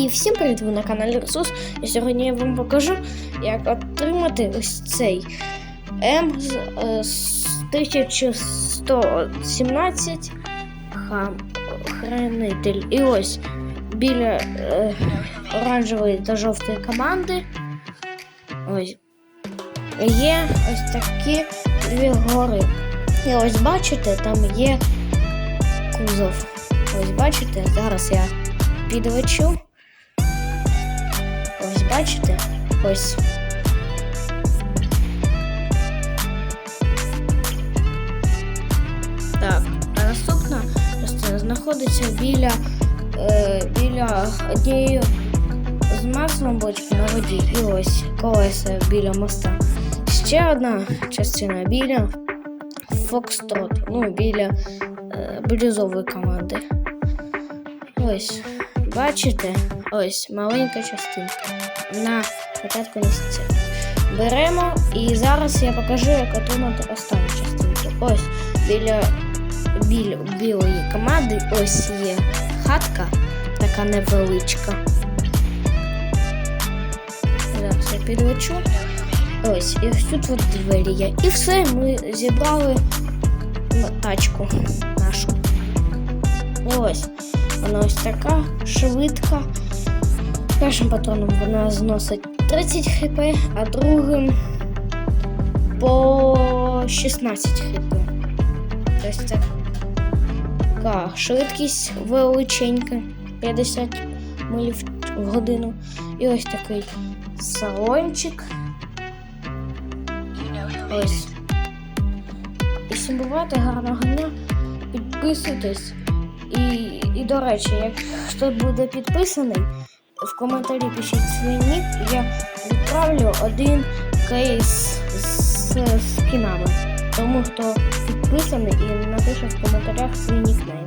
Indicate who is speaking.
Speaker 1: І всім привіт, ви на каналі Ресурс. І сьогодні я вам покажу, як отримати ось цей М з, е, з 1117 хранитель. І ось біля е, оранжевої та жовтої команди. Ось є ось такі дві гори. І ось бачите, там є кузов. Ось бачите, зараз я підвечу. Бачите? Ось. Так, а наступна знаходиться біля, е, біля однієї з максимум бочки на воді. І ось колеса біля моста. Ще одна частина біля Фокстрот, ну, біля е, блюзової команди. Ось, бачите, ось маленька частинка на початку місяця. Беремо і зараз я покажу, як отримати останню частинку. Ось біля, біля білої команди ось є хатка, така невеличка. Зараз я підвечу. Ось, і ось тут от двері є. І все, ми зібрали ну, тачку нашу. Ось. Вона ось така швидка. Першим патроном вона зносить 30 хп, а другим по 16 хп. Ось така швидкість величенька 50 миль в годину. І ось такий салончик. Ось. І всім бувайте, гарного дня. Підписуйтесь. І, і до речі, якщо буде підписаний, в коментарі пишіть свій нік, я відправлю один кейс з скінами. Тому хто підписаний і напише в коментарях свій нікнейм.